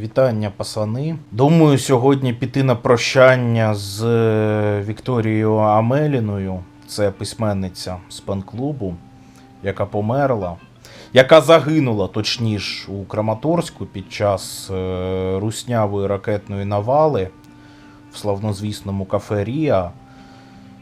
Вітання, пасани. Думаю, сьогодні піти на прощання з е, Вікторією Амеліною. Це письменниця з пен-клубу, яка померла, яка загинула, точніше, у Краматорську під час е, руснявої ракетної навали в славнозвісному кафе Ріа.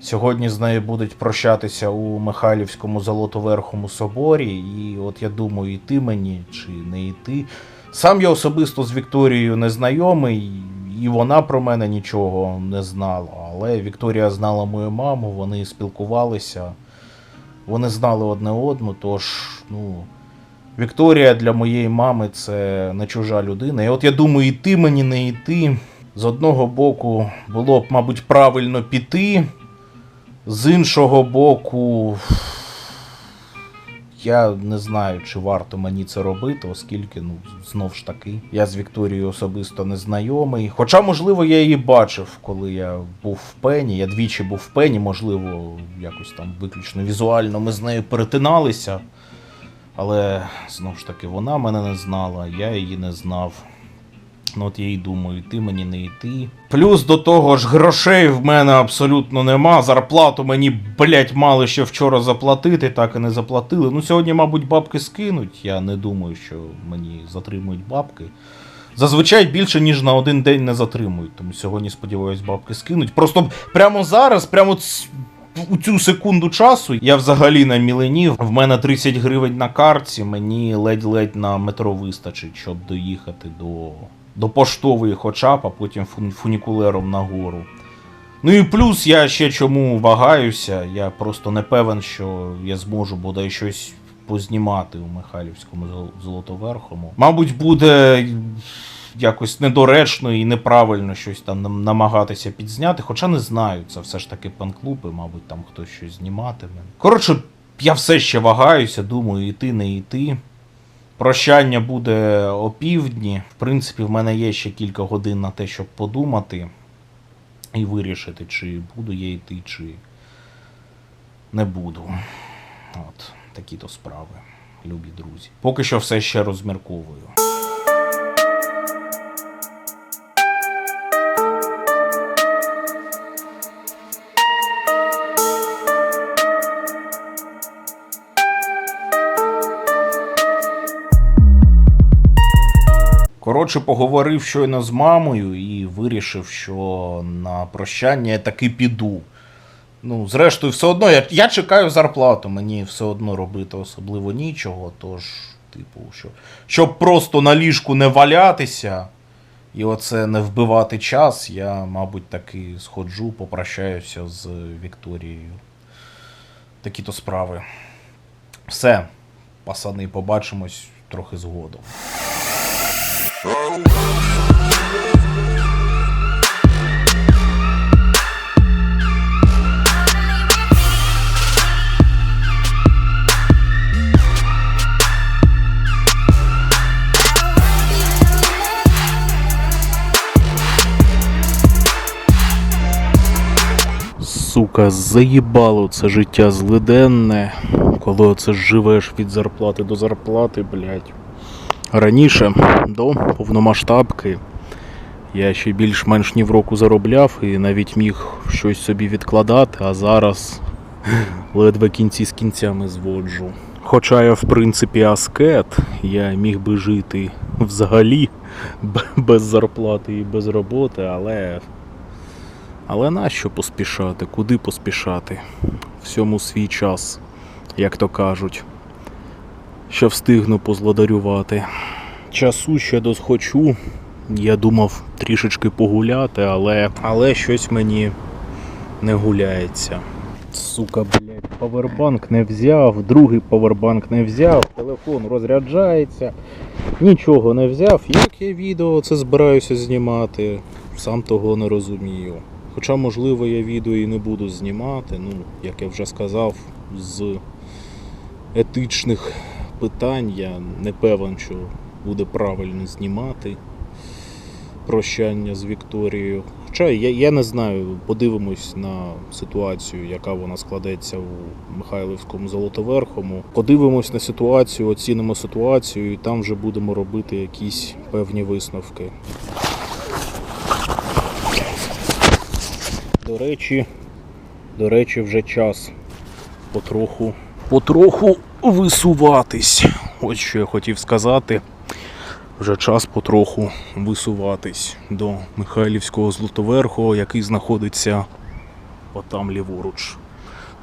Сьогодні з нею будуть прощатися у Михайлівському Золотоверхому соборі, і от я думаю, йти мені чи не йти. Сам я особисто з Вікторією не знайомий, і вона про мене нічого не знала. Але Вікторія знала мою маму, вони спілкувалися, вони знали одне одну, тож, ну. Вікторія для моєї мами це не чужа людина. І от я думаю, йти мені не йти. З одного боку, було б, мабуть, правильно піти. З іншого боку, я не знаю, чи варто мені це робити, оскільки, ну, знов ж таки, я з Вікторією особисто не знайомий. Хоча, можливо, я її бачив, коли я був в пені. Я двічі був в пені, можливо, якось там виключно візуально ми з нею перетиналися. Але знов ж таки, вона мене не знала, я її не знав. Ну, от я й думаю, йти мені не йти. Плюс до того ж, грошей в мене абсолютно нема. Зарплату мені, блять, мали ще вчора заплатити, так і не заплатили. Ну, сьогодні, мабуть, бабки скинуть. Я не думаю, що мені затримують бабки. Зазвичай більше, ніж на один день не затримують. Тому сьогодні, сподіваюсь, бабки скинуть. Просто прямо зараз, прямо ц- у цю секунду часу я взагалі на мілені. В мене 30 гривень на картці, мені ледь-ледь на метро вистачить, щоб доїхати до, до поштової хоча б, а потім фунікулером нагору. Ну і плюс я ще чому вагаюся, я просто не певен, що я зможу бодай щось познімати у Михайлівському Золотоверхому. Мабуть, буде якось недоречно і неправильно щось там намагатися підзняти, хоча не знаю, це все ж таки пан-клуб, і, мабуть, там хтось щось зніматиме. Коротше, я все ще вагаюся, думаю, йти, не йти. Прощання буде опівдні. В принципі, в мене є ще кілька годин на те, щоб подумати і вирішити, чи буду я йти, чи не буду. От, такі то справи, любі друзі. Поки що все ще розмірковую. Коротше, поговорив щойно з мамою і вирішив, що на прощання я таки піду. Ну, зрештою, все одно я, я чекаю зарплату, мені все одно робити особливо нічого. Тож, типу, що, щоб просто на ліжку не валятися і оце не вбивати час, я, мабуть, таки сходжу, попрощаюся з Вікторією. Такі то справи. Все, пасани, побачимось трохи згодом. Сука, заїбало це життя злиденне, коли оце живеш від зарплати до зарплати, блядь. Раніше, до повномасштабки, я ще більш-менш ні в року заробляв і навіть міг щось собі відкладати, а зараз ледве кінці з кінцями зводжу. Хоча я, в принципі, аскет, я міг би жити взагалі без зарплати і без роботи, але. Але нащо поспішати? Куди поспішати? Всьому свій час, як то кажуть що встигну позлодарювати. Часу ще досхочу. Я думав трішечки погуляти, але. Але щось мені не гуляється. Сука, блядь, павербанк не взяв, другий павербанк не взяв, телефон розряджається, нічого не взяв. Як я відео це збираюся знімати, сам того не розумію. Хоча, можливо, я відео і не буду знімати, ну, як я вже сказав, з етичних питань я не певен, що буде правильно знімати прощання з Вікторією. Хоча я, я не знаю, подивимось на ситуацію, яка вона складеться у Михайлівському Золотоверхому. Подивимось на ситуацію, оцінимо ситуацію, і там вже будемо робити якісь певні висновки. До речі, до речі, вже час потроху, потроху висуватись. Ось що я хотів сказати. Вже час потроху висуватись до Михайлівського Злотоверхого, який знаходиться отам ліворуч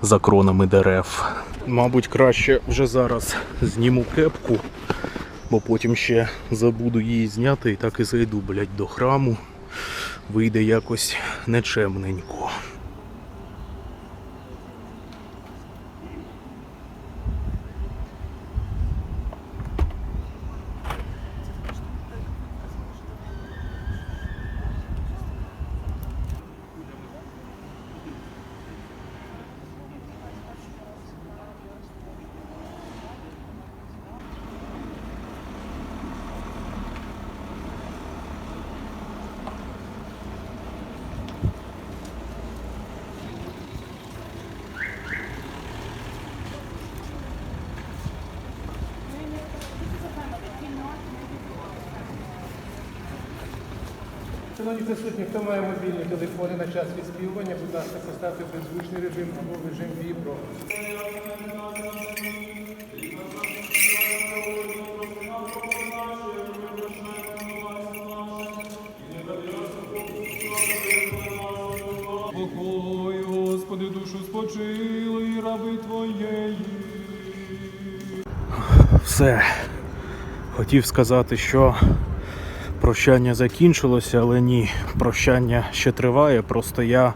за кронами дерев. Мабуть, краще вже зараз зніму кепку, бо потім ще забуду її зняти і так і зайду, блядь, до храму. Вийде якось нечемненько. Шановні присутні, хто має мобільні телефони на час відспівування, будь ласка, поставте беззвучний режим або режим вібро. Покой, Господи, душу спочили, раби Твоєї. Все. Хотів сказати, що прощання закінчилося, але ні, прощання ще триває. Просто я,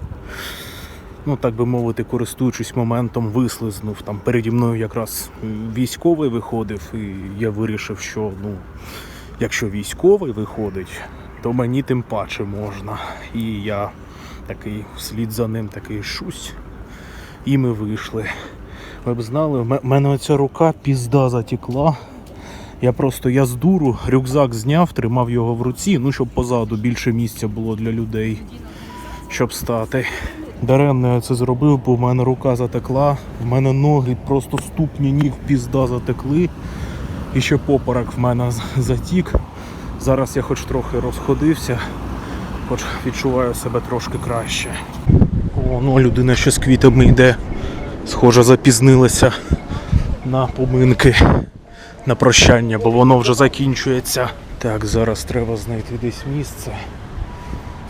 ну так би мовити, користуючись моментом, вислизнув. Там переді мною якраз військовий виходив, і я вирішив, що ну, якщо військовий виходить, то мені тим паче можна. І я такий вслід за ним такий шусь. І ми вийшли. Ви б знали, в мене оця рука пізда затекла. Я просто я з дуру рюкзак зняв, тримав його в руці, ну щоб позаду більше місця було для людей, щоб стати. Даремно я це зробив, бо в мене рука затекла, в мене ноги, просто ступні ніг пізда затекли. І ще попорок в мене затік. Зараз я хоч трохи розходився, хоч відчуваю себе трошки краще. О, ну людина ще з квітами йде. Схоже, запізнилася на поминки, на прощання, бо воно вже закінчується. Так, зараз треба знайти десь місце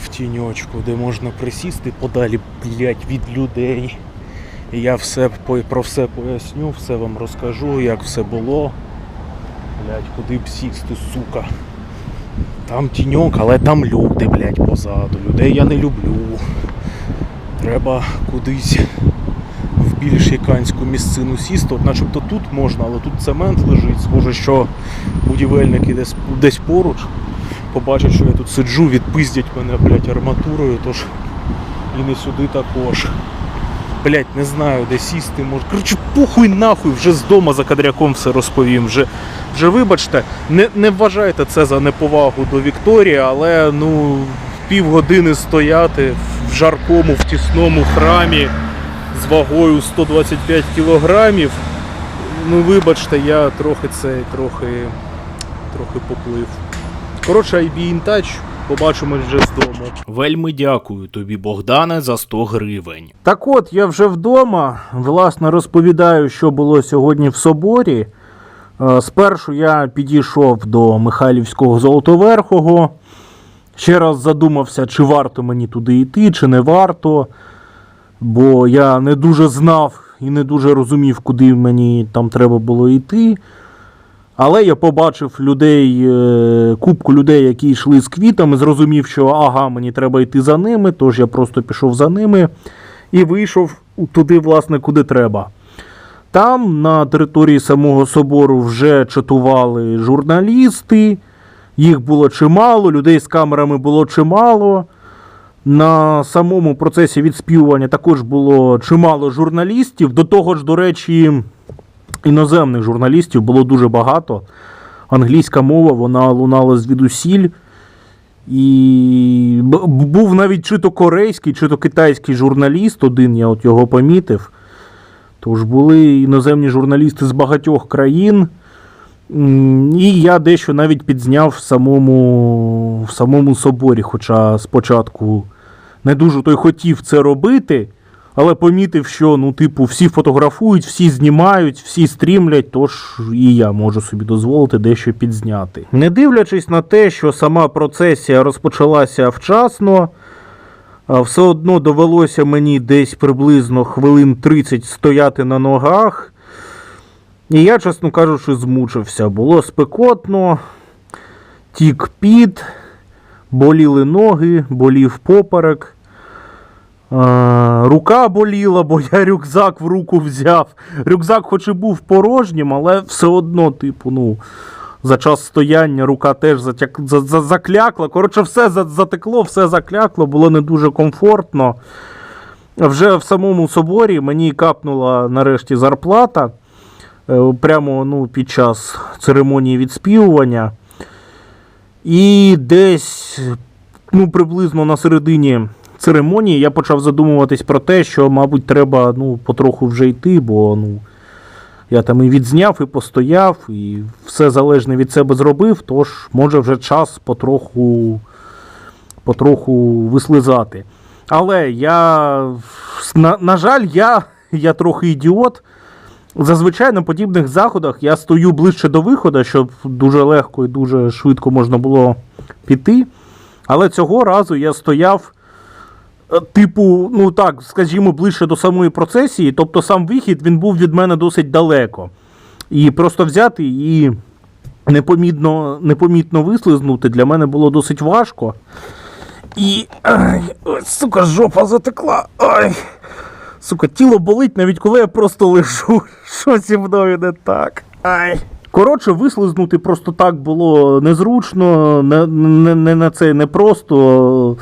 в тіньочку, де можна присісти подалі, блять, від людей. І я все про все поясню, все вам розкажу, як все було. Блять, куди б сісти, сука. Там тіньок, але там люди, блять, позаду. Людей я не люблю. Треба кудись більш яканську місцину сісти. От начебто тут можна, але тут цемент лежить. Схоже, що будівельники десь, десь поруч побачать, що я тут сиджу, відпиздять мене, блядь, арматурою, тож і не сюди також. Блять, не знаю, де сісти може. Коротше, похуй нахуй, вже з дома за кадряком все розповім. Вже, вже вибачте, не, не вважайте це за неповагу до Вікторії, але ну півгодини стояти в жаркому, в тісному храмі з вагою 125 кілограмів. Ну, вибачте, я трохи цей, трохи, трохи поплив. Коротше, I be in touch. Побачимось вже з дому. Вельми дякую тобі, Богдане, за 100 гривень. Так от, я вже вдома. Власне, розповідаю, що було сьогодні в соборі. Е, Спершу я підійшов до Михайлівського Золотоверхого. Ще раз задумався, чи варто мені туди йти, чи не варто. Бо я не дуже знав і не дуже розумів, куди мені там треба було йти. Але я побачив людей, е, кубку людей, які йшли з квітами, зрозумів, що ага, мені треба йти за ними, тож я просто пішов за ними і вийшов туди, власне, куди треба. Там на території самого собору вже чатували журналісти, їх було чимало, людей з камерами було чимало. На самому процесі відспівування також було чимало журналістів. До того ж, до речі, іноземних журналістів було дуже багато. Англійська мова вона лунала звідусіль. І був навіть чи то корейський, чи то китайський журналіст, один я от його помітив. Тож були іноземні журналісти з багатьох країн. І я дещо навіть підзняв в самому, в самому соборі, хоча спочатку не дуже той хотів це робити, але помітив, що ну, типу, всі фотографують, всі знімають, всі стрімлять, тож і я можу собі дозволити дещо підзняти. Не дивлячись на те, що сама процесія розпочалася вчасно, все одно довелося мені десь приблизно хвилин 30 стояти на ногах. І я, чесно кажучи, змучився. Було спекотно, тік піт, боліли ноги, болів поперек. Рука боліла, бо я рюкзак в руку взяв. Рюкзак, хоч і був порожнім, але все одно, типу, ну, за час стояння рука теж затяк... за... За... заклякла. Коротше, все затекло, все заклякло, було не дуже комфортно. Вже в самому соборі мені капнула нарешті зарплата прямо ну, під час церемонії відспівування. І десь ну, приблизно на середині церемонії я почав задумуватись про те, що, мабуть, треба ну, потроху вже йти, бо ну, я там і відзняв, і постояв, і все залежне від себе зробив, тож може вже час потроху, потроху вислизати. Але я, на, на жаль, я, я трохи ідіот. Зазвичай на подібних заходах я стою ближче до виходу, щоб дуже легко і дуже швидко можна було піти. Але цього разу я стояв, е, типу, ну так, скажімо, ближче до самої процесії. Тобто сам вихід він був від мене досить далеко. І просто взяти і непомітно, непомітно вислизнути для мене було досить важко. І. Ай, сука, жопа затекла. Ай. Сука, тіло болить, навіть коли я просто лежу. Що зі мною не так? Ай. Коротше, вислизнути просто так було незручно, не, не, не на це непросто.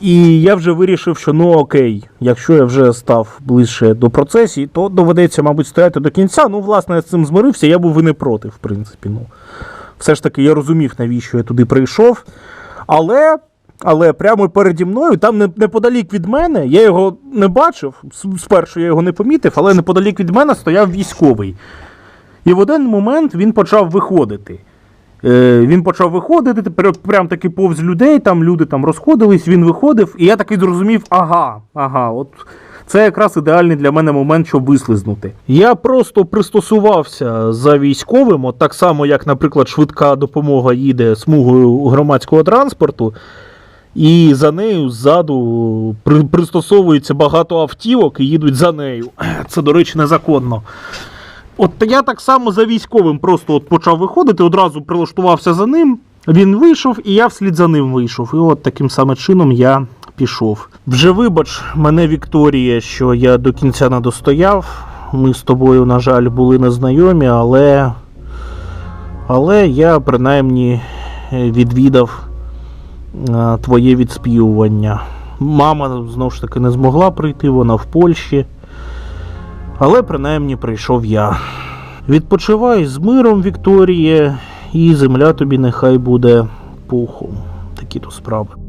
І я вже вирішив, що ну окей, якщо я вже став ближче до процесії, то доведеться, мабуть, стояти до кінця. Ну, власне, я з цим змирився, я був і не проти, в принципі. Ну, все ж таки, я розумів, навіщо я туди прийшов. Але, але прямо переді мною, там неподалік від мене, я його не бачив. Спершу я його не помітив, але неподалік від мене стояв військовий. І в один момент він почав виходити. Е, він почав виходити, прям таки повз людей, там люди там розходились, він виходив, і я таки зрозумів, ага, ага, от це якраз ідеальний для мене момент, щоб вислизнути. Я просто пристосувався за військовим, от так само, як, наприклад, швидка допомога їде смугою громадського транспорту. І за нею ззаду при, пристосовується багато автівок і їдуть за нею. Це, до речі, незаконно. От я так само за військовим просто от почав виходити, одразу прилаштувався за ним. Він вийшов, і я вслід за ним вийшов. І от таким самим чином я пішов. Вже вибач мене, Вікторія, що я до кінця не достояв. Ми з тобою, на жаль, були незнайомі, але, але я принаймні е, відвідав твоє відспівування. Мама знову ж таки не змогла прийти, вона в Польщі. Але принаймні прийшов я. Відпочивай з миром, Вікторіє, і земля тобі нехай буде пухом. Такі то справи.